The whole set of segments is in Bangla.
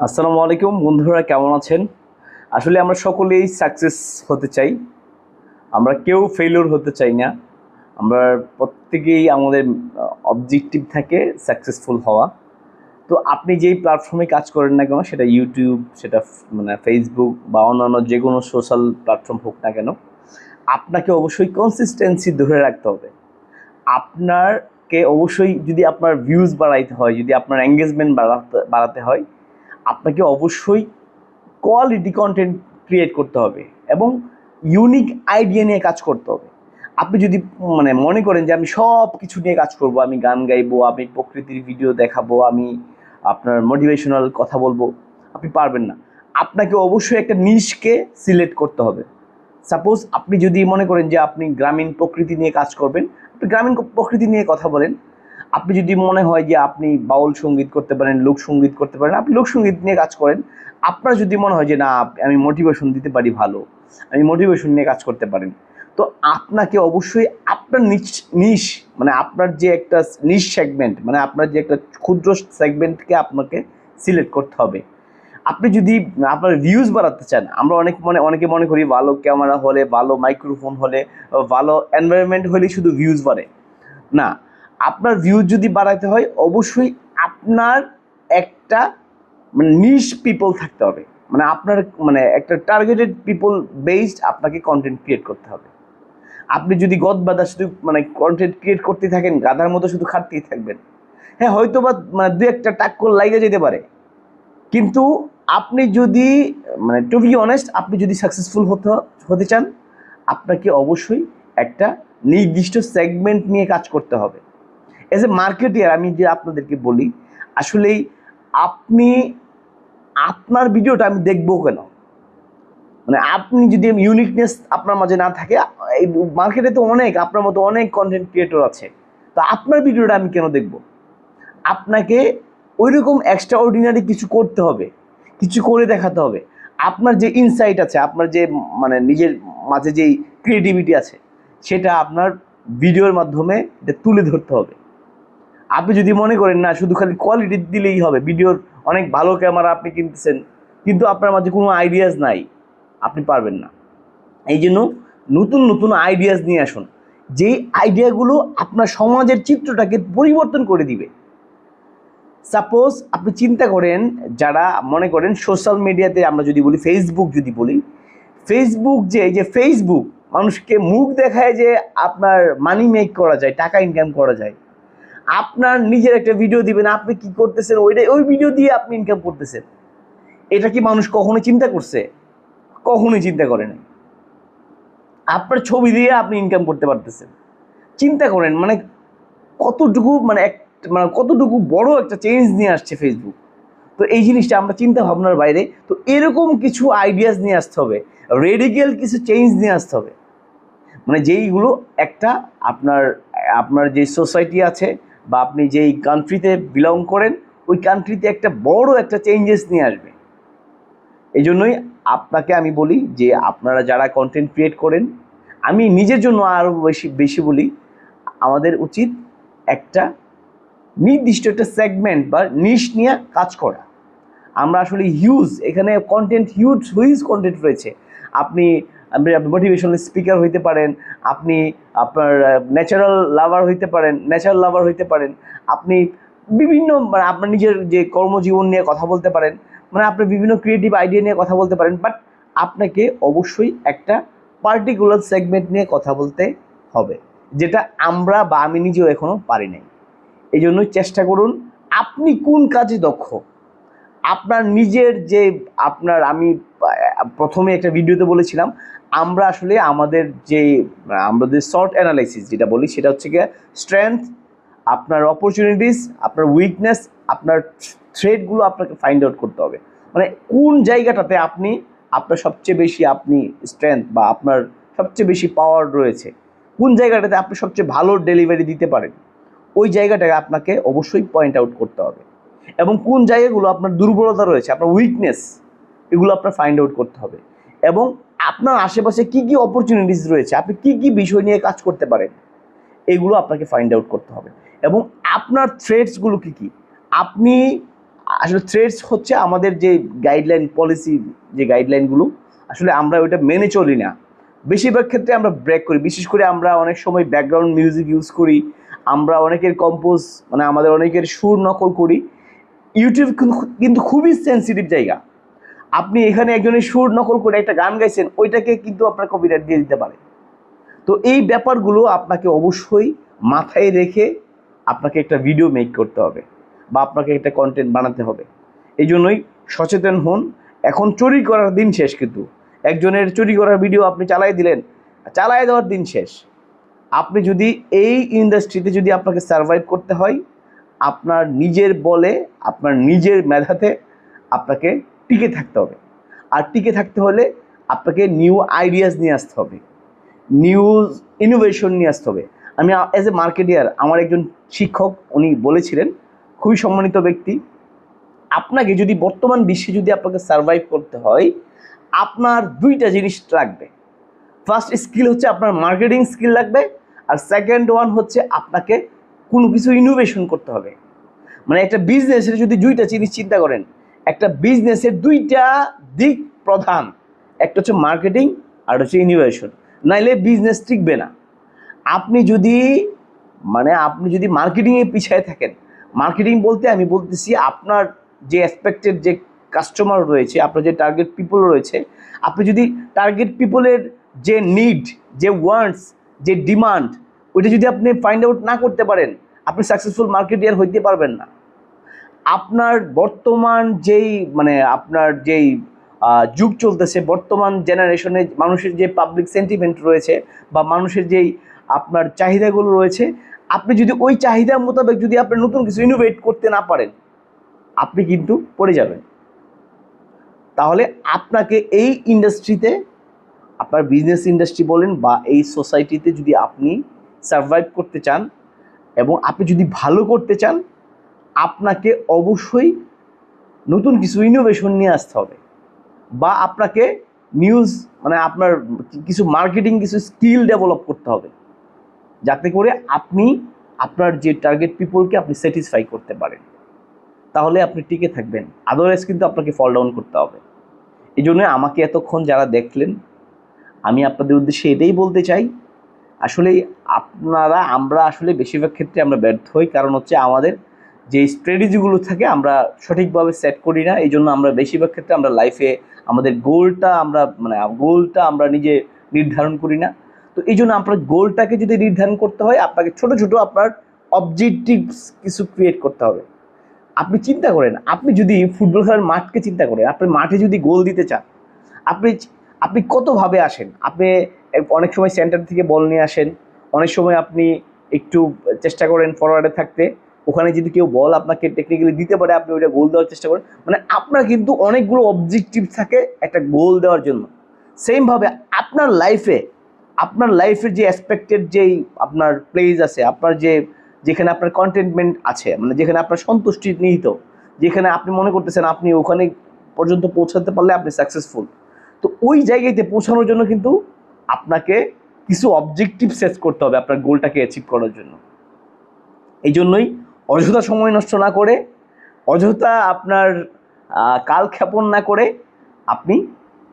আসসালামু আলাইকুম। বন্ধুরা, কেমন আছেন? আসলে আমরা সকলেই সাকসেস হতে চাই। আমরা কেউ ফেলিওর হতে চাই না। আমরা প্রত্যেকেই আমাদের অবজেক্টিভ থাকে সাকসেসফুল হওয়া। তো আপনি যেই প্ল্যাটফর্মে কাজ করেন না কেন, সেটা ইউটিউব সেটা মানে ফেসবুক বা অন্যান্য যে কোনো সোশ্যাল প্ল্যাটফর্ম হোক না কেন, আপনাকে অবশ্যই কনসিস্টেন্সি ধরে রাখতে হবে। আপনারকে অবশ্যই যদি আপনার ভিউজ বাড়াইতে হয়, যদি আপনার এঙ্গেজমেন্ট বাড়াতে বাড়াতে হয় আপনাকে অবশ্যই কোয়ালিটি কন্টেন্ট ক্রিয়েট করতে হবে এবং ইউনিক আইডিয়া নিয়ে কাজ করতে হবে। আপনি যদি মানে মনে করেন যে আমি সব কিছু নিয়ে কাজ করব, আমি গান গাইবো, আমি প্রকৃতির ভিডিও দেখাবো, আমি আপনার মোটিভেশনাল কথা বলব, আপনি পারবেন না। আপনাকে অবশ্যই একটা নিশকে সিলেক্ট করতে হবে। সাপোজ আপনি যদি মনে করেন যে আপনি গ্রামীণ প্রকৃতি নিয়ে কাজ করবেন, আপনি গ্রামীণ প্রকৃতি নিয়ে কথা বলেন আপনি যদি মনে হয় যে আপনি বাউল সংগীত করতে পারেন লোকসঙ্গীত করতে পারেন, আপনি লোকসঙ্গীত নিয়ে কাজ করেন, আপনার যদি মনে হয় যে না, আমি মোটিভেশন দিতে পারি ভালো, আমি মোটিভেশন নিয়ে কাজ করতে পারেন, তো আপনাকে অবশ্যই আপনার নিশ নিশ মানে আপনার যে একটা নিশ সেগমেন্ট মানে আপনার যে একটা ক্ষুদ্র সেগমেন্টকে আপনাকে সিলেক্ট করতে হবে। আপনি যদি আপনার ভিউজ বাড়াতে চান, আমরা অনেক মনে অনেকে মনে করি ভালো ক্যামেরা হলে, ভালো মাইক্রোফোন হলে, ভালো এনভায়রনমেন্ট হলে শুধু ভিউজ বাড়ে। না আপনার ভিউজ যদি বাড়াইতে হয়, অবশ্যই আপনার একটা মানে নিশ পিপল থাকতে হবে। মানে আপনার মানে একটা টার্গেটেড পিপল বেসড আপনাকে কন্টেন্ট ক্রিয়েট করতে হবে। আপনি যদি গদ বাদা শুধু মানে কন্টেন্ট ক্রিয়েট করতে থাকেন, গাধার মতো শুধু খাটতেই থাকবেন। হ্যাঁ হয়তো বা মানে দু একটা টাক্কর লাইগে যেতে পারে। কিন্তু আপনি যদি মানে টু বি অনেস্ট আপনি যদি সাকসেসফুল হতে হতে চান, আপনাকে অবশ্যই একটা নির্দিষ্ট সেগমেন্ট নিয়ে কাজ করতে হবে। এজ এ মার্কেটিয়ার আমি যে আপনাদেরকে বলি, আসলেই আপনি, আপনার ভিডিওটা আমি দেখব কেন? মানে আপনি যদি ইউনিকনেস আপনার মাঝে না থাকে, এই মার্কেটে তো অনেক, আপনার মতো অনেক কন্টেন্ট ক্রিয়েটর আছে। তো আপনার ভিডিওটা আমি কেন দেখব? আপনাকে ওইরকম এক্সট্রা অর্ডিনারি কিছু করতে হবে, কিছু করে দেখাতে হবে। আপনার যে ইনসাইট আছে, আপনার যে মানে নিজের মাঝে যেই ক্রিয়েটিভিটি আছে, সেটা আপনার ভিডিওর মাধ্যমে তুলে ধরতে হবে। আপনি যদি মনে করেন না, শুধু খালি কোয়ালিটি দিলেই হবে। ভিডিওর অনেক ভালো ক্যামেরা আপনি কিনতেছেন, কিন্তু আপনার মাঝে কোনো আইডিয়াস নাই। আপনি পারবেন না। এই জন্য নতুন নতুন আইডিয়াস নিয়ে আসুন। যেই আইডিয়াগুলো আপনার সমাজের চিত্রটাকে পরিবর্তন করে দিবে। সাপোজ আপনি চিন্তা করেন, যারা মনে করেন সোশ্যাল মিডিয়াতে আমরা যদি বলি ফেসবুক যদি বলি ফেসবুক যে, এই যে ফেসবুক মানুষকে মুখ দেখায় যে আপনার মানি মেক করা যায়, টাকা ইনকাম করা যায়। আপনার নিজের একটা ভিডিও দিবেন, আপনি কি করতেছেন, ওইটাই, ওই ভিডিও দিয়ে আপনি ইনকাম করতেছেন। এটা কি মানুষ কখনো চিন্তা করছে? কখনোই চিন্তা করে নাই। আপনার ছবি দিয়ে আপনি ইনকাম করতে পারতেছেন। চিন্তা করেন মানে কতটুকু মানে এক মানে কতটুকু বড় একটা চেঞ্জ নিয়ে আসছে ফেসবুক তো এই জিনিসটা আমরা চিন্তা ভাবনার বাইরে, তো এরকম কিছু আইডিয়াস নিয়ে আসতে হবে। রেডিক্যাল কিছু চেঞ্জ নিয়ে আসতে হবে। মানে যেইগুলো একটা আপনার আপনার যে সোসাইটি আছে বা আপনি যেই কান্ট্রিতে বিলং করেন, ওই কান্ট্রিতে একটা বড় একটা চেঞ্জেস নিয়ে আসবে। এই জন্যই আপনাকে আমি বলি যে, আপনারা যারা কন্টেন্ট ক্রিয়েট করেন, আমি নিজের জন্য আরও বেশি বেশি বলি, আমাদের উচিত একটা নির্দিষ্ট একটা সেগমেন্ট বা নিশ নিয়ে কাজ করা। আমরা আসলে হিউজ এখানে কন্টেন্ট হিউজ হিউজ কন্টেন্ট রয়েছে। আপনি আপনি মোটিভেশনাল স্পিকার হইতে পারেন, আপনি আপনার ন্যাচারাল লাভার হইতে পারেন ন্যাচারাল লাভার হইতে পারেন, আপনি বিভিন্ন মানে আপনার নিজের যে কর্মজীবন নিয়ে কথা বলতে পারেন মানে আপনি বিভিন্ন ক্রিয়েটিভ আইডিয়া নিয়ে কথা বলতে পারেন বাট আপনাকে অবশ্যই একটা পার্টিকুলার সেগমেন্ট নিয়ে কথা বলতে হবে, যেটা আমরা বা আমি নিজেও এখনও পারি নাই। এই জন্যই চেষ্টা করুন, আপনি কোন কাজে দক্ষ? আপনার নিজের যে আপনার, আমি প্রথমে একটা ভিডিওতে বলেছিলাম, আমরা আসলে আমাদের যে, আমাদের শর্ট অ্যানালাইসিস যেটা বলি, সেটা হচ্ছে গিয়ে স্ট্রেংথ আপনার অপরচুনিটিস আপনার উইকনেস আপনার থ্রেডগুলো আপনাকে ফাইন্ড আউট করতে হবে। মানে কোন জায়গাটাতে আপনি, আপনার সবচেয়ে বেশি আপনি স্ট্রেংথ বা আপনার সবচেয়ে বেশি পাওয়ার রয়েছে, কোন জায়গাটাতে আপনি সবচেয়ে ভালো ডেলিভারি দিতে পারেন, ওই জায়গাটাকে আপনাকে অবশ্যই পয়েন্ট আউট করতে হবে। এবং কোন জায়গাগুলো আপনার দুর্বলতা রয়েছে, আপনার উইকনেস এগুলো আপনার ফাইন্ড আউট করতে হবে। এবং আপনার আশেপাশে কি কি অপরচুনিটিস রয়েছে, আপনি কি কি বিষয় নিয়ে কাজ করতে পারেন, এগুলো আপনাকে ফাইন্ড আউট করতে হবে। এবং আপনার থ্রেডসগুলো কি কি? আপনি, আসলে থ্রেডস হচ্ছে আমাদের যে গাইডলাইন পলিসি যে গাইডলাইনগুলো আসলে আমরা ওইটা মেনে চলি না। বেশিরভাগ ক্ষেত্রে আমরা ব্রেক করি, বিশেষ করে আমরা অনেক সময় ব্যাকগ্রাউন্ড মিউজিক ইউজ করি, আমরা অনেকের কম্পোজ মানে আমাদের অনেকের সুর নকল করি ইউটিউব কিন্তু- খুবই সেন্সিটিভ জায়গা। আপনি এখানে একজনের সুর নকল করে একটা গান গাইছেন, ওইটাকে কিন্তু আপনার কপিরাইট দিয়ে দিতে পারে। তো এই ব্যাপারগুলো আপনাকে অবশ্যই মাথায় রেখে আপনাকে একটা ভিডিও মেক করতে হবে বা আপনাকে একটা কন্টেন্ট বানাতে হবে। এই জন্যই সচেতন হন। এখন চুরি করার দিন শেষ কিন্তু। একজনের চুরি করার ভিডিও আপনি চালাই দিলেন, চালাই দেওয়ার দিন শেষ। আপনি যদি এই ইন্ডাস্ট্রিতে যদি আপনাকে সার্ভাইভ করতে হয় আপনার নিজের বলে, আপনার নিজের মেধাতে আপনাকে টিকে থাকতে হবে। আর টিকে থাকতে হলে আপনাকে নিউ আইডিয়াস নিয়ে আসতে হবে। নিউজ ইনোভেশন নিয়ে আসতে হবে। আমি অ্যাজ এ মার্কেটিয়ার আমার একজন শিক্ষক, উনি বলেছিলেন, খুবই সম্মানিত ব্যক্তি, আপনাকে যদি বর্তমান বিশ্বে যদি আপনাকে সার্ভাইভ করতে হয়, আপনার দুইটা জিনিস লাগবে। ফার্স্ট স্কিল হচ্ছে আপনার মার্কেটিং স্কিল লাগবে, আর সেকেন্ড ওয়ান হচ্ছে আপনাকে কোনো কিছু ইনোভেশন করতে হবে। মানে একটা বিজনেসের যদি দুইটা জিনিস চিন্তা করেন, একটা বিজনেসের দুইটা দিক প্রধান, একটা হচ্ছে মার্কেটিং আর হচ্ছে ইনোভেশন নাইলে বিজনেস টিকবে না। আপনি যদি মানে আপনি যদি মার্কেটিংয়ে পিছিয়ে থাকেন মার্কেটিং বলতে আমি বলতেছি আপনার যে অ্যাসপেক্টেড যে কাস্টমার রয়েছে, আপনার যে টার্গেট পিপল রয়েছে, আপনি যদি টার্গেট পিপলের যে নিড যে ওয়ান্টস যে ডিমান্ড ওইটা যদি আপনি ফাইন্ড আউট না করতে পারেন, আপনি সাকসেসফুল মার্কেটিয়ার হইতে পারবেন না। আপনার বর্তমান যেই মানে আপনার যেই যুগ চলতেছে, বর্তমান জেনারেশনে মানুষের যে পাবলিক সেন্টিমেন্ট রয়েছে বা মানুষের যেই আপনার চাহিদাগুলো রয়েছে, আপনি যদি ওই চাহিদা মোতাবেক যদি আপনি নতুন কিছু ইনোভেট করতে না পারেন, আপনি কিন্তু পড়ে যাবেন। তাহলে আপনাকে এই ইন্ডাস্ট্রিতে আপনার বিজনেস ইন্ডাস্ট্রি বলেন বা এই সোসাইটিতে যদি আপনি সার্ভাইভ করতে চান এবং আপনি যদি ভালো করতে চান, আপনাকে অবশ্যই নতুন কিছু ইনোভেশন নিয়ে আসতে হবে বা আপনাকে নিউজ মানে আপনার কিছু মার্কেটিং কিছু স্কিল ডেভেলপ করতে হবে যাতে করে আপনি আপনার যে টার্গেট পিপলকে আপনি স্যাটিসফাই করতে পারেন। তাহলে আপনি টিকে থাকবেন। আদারওয়াইজ কিন্তু আপনাকে ফল ডাউন করতে হবে। এই জন্য আমাকে এতক্ষণ যারা দেখলেন, আমি আপনাদের উদ্দেশ্যে এটাই বলতে চাই আসলে আপনারা, আমরা আসলে বেশিরভাগ ক্ষেত্রে আমরা ব্যর্থ হই। কারণ হচ্ছে আমাদের যে স্ট্র্যাটেজিগুলো থাকে, আমরা সঠিকভাবে সেট করি না। এই জন্য আমরা বেশিরভাগ ক্ষেত্রে আমরা লাইফে আমাদের গোলটা আমরা মানে গোলটা আমরা নিজে নির্ধারণ করি না। তো এই জন্য আপনার গোলটাকে যদি নির্ধারণ করতে হয়, আপনাকে ছোট ছোট আপনার অবজেক্টিভস কিছু ক্রিয়েট করতে হবে। আপনি চিন্তা করেন, আপনি যদি ফুটবল খেলার মাঠকে চিন্তা করেন, আপনি মাঠে যদি গোল দিতে চান, আপনি আপনি কতভাবে আসেন? আপনি অনেক সময় সেন্টার থেকে বল নিয়ে আসেন। অনেক সময় আপনি একটু চেষ্টা করেন ফরওয়ার্ডে থাকতে। ওখানে যদি কেউ বল আপনাকে টেকনিক্যালি দিতে পারে, আপনি ওইটা গোল দেওয়ার চেষ্টা করেন। মানে আপনার কিন্তু অনেকগুলো অবজেক্টিভ থাকে একটা গোল দেওয়ার জন্য। সেমভাবে আপনার লাইফে আপনার লাইফের যে অ্যাসপেক্টেড যেই আপনার প্লেস আছে, আপনার যে, যেখানে আপনার কন্টেনমেন্ট আছে মানে যেখানে আপনার সন্তুষ্টি নিহিত, যেখানে আপনি মনে করতেছেন আপনি ওখানে পর্যন্ত পৌঁছাতে পারলে আপনি সাকসেসফুল তো ওই জায়গাতে পৌঁছানোর জন্য কিন্তু আপনাকে কিছু অবজেক্টিভ সেট করতে হবে আপনার গোলটাকে অ্যাচিভ করার জন্য। এই জন্যই অযথা সময় নষ্ট না করে, অযথা আপনার কাল কালক্ষেপণ না করে আপনি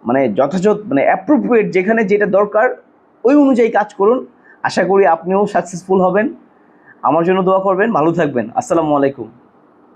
মানে যথাযথ মানে অ্যাপ্রোপ্রিয়েট যেখানে যেটা দরকার ওই অনুযায়ী কাজ করুন। আশা করি আপনিও সাকসেসফুল হবেন। আমার জন্য দোয়া করবেন। ভালো থাকবেন। আসসালামু আলাইকুম।